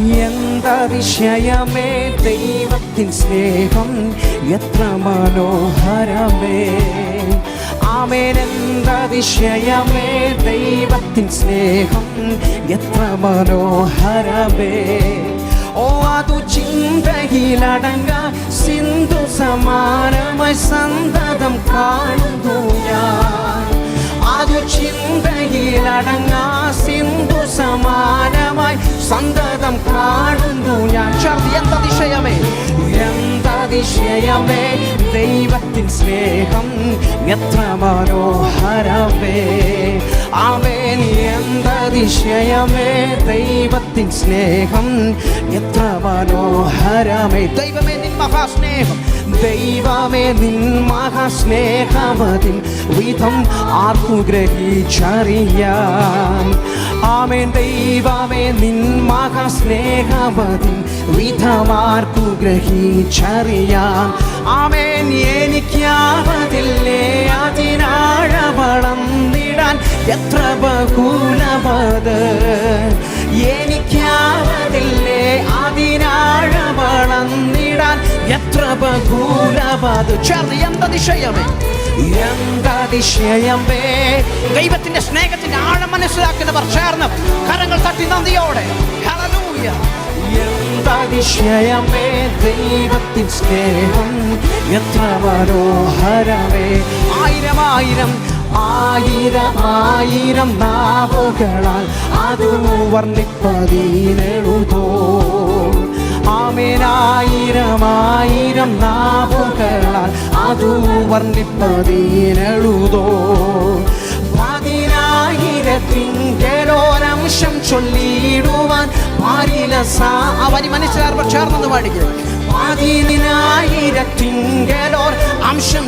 എന്തതിശയമേ ദൈവത്തിൻ സ്നേഹം? എത്ര മനോഹരമേ. ആമേൻ വിഷയമേ ദൈവത്തിൻ സ്നേഹം? എത്ര മനോഹരമേ. ഓ അതു ചിന്തയിലടങ്ങ സിന്ധു സമാനമായി സന്തതം കാണുന്നു. എന്തതിശയമേ ദൈവത്തിൻ സ്നേഹം എത്ര മനോഹരമേ. ആമേൻ എന്തതിശയമേ ദൈവത്തിൻ സ്നേഹം എത്ര മനോഹരമേ. ദൈവമേ നിൻ മഹാസ്നേഹം. ദൈവമേ നിൻ മഹാസ്നേഹമതിൻ വിധം ആർക്കു ഗ്രഹിച്ചറിയാം ആമേൻ ദൈവമേ നിൻ മഹാസ്നേഹമതിൻ വിധമാർക്കു ഗ്രഹിച്ചറിയാം. ആമേൻ എനിക്കാവതില്ലേ? അതിനാഴവളം നിടാൻ എത്ര ബഹുലമത് എനിക്കാവതില്ലേ? അതിനാഴവളം നിടാൻ എത്ര ബഹുലമത് ചേർന്ന് എന്തതിശയമേ? എന്തതിശയമേ? ദൈവത്തിന്റെ സ്നേഹത്തിന്റെ ആഴം മനസ്സിലാക്കുന്നവർ ചേർന്ന് കരങ്ങൾ തട്ടി നന്ദിയോടെ. ഹല്ലേലൂയ. എന്തതിശയമേ ദൈവത്തിൻ സ്നേഹം എത്ര മനോഹരമേ. ആയിരം ആയിരം ആയിരം ആയിരം നാവുകളാൽ അത് വർണിപ്പതിനെഴുതോ. ആമേനായിരം ആയിരം നാവുകളാൽ അത് വർണിപ്പതിനെഴുതോ. പതിനായിരത്തിങ്കലോരംശം ചൊല്ലിയിടുവാൻ പാരില സാ അവന് മനുഷ്യർ ചേർന്നു പാടിക്കും അംശം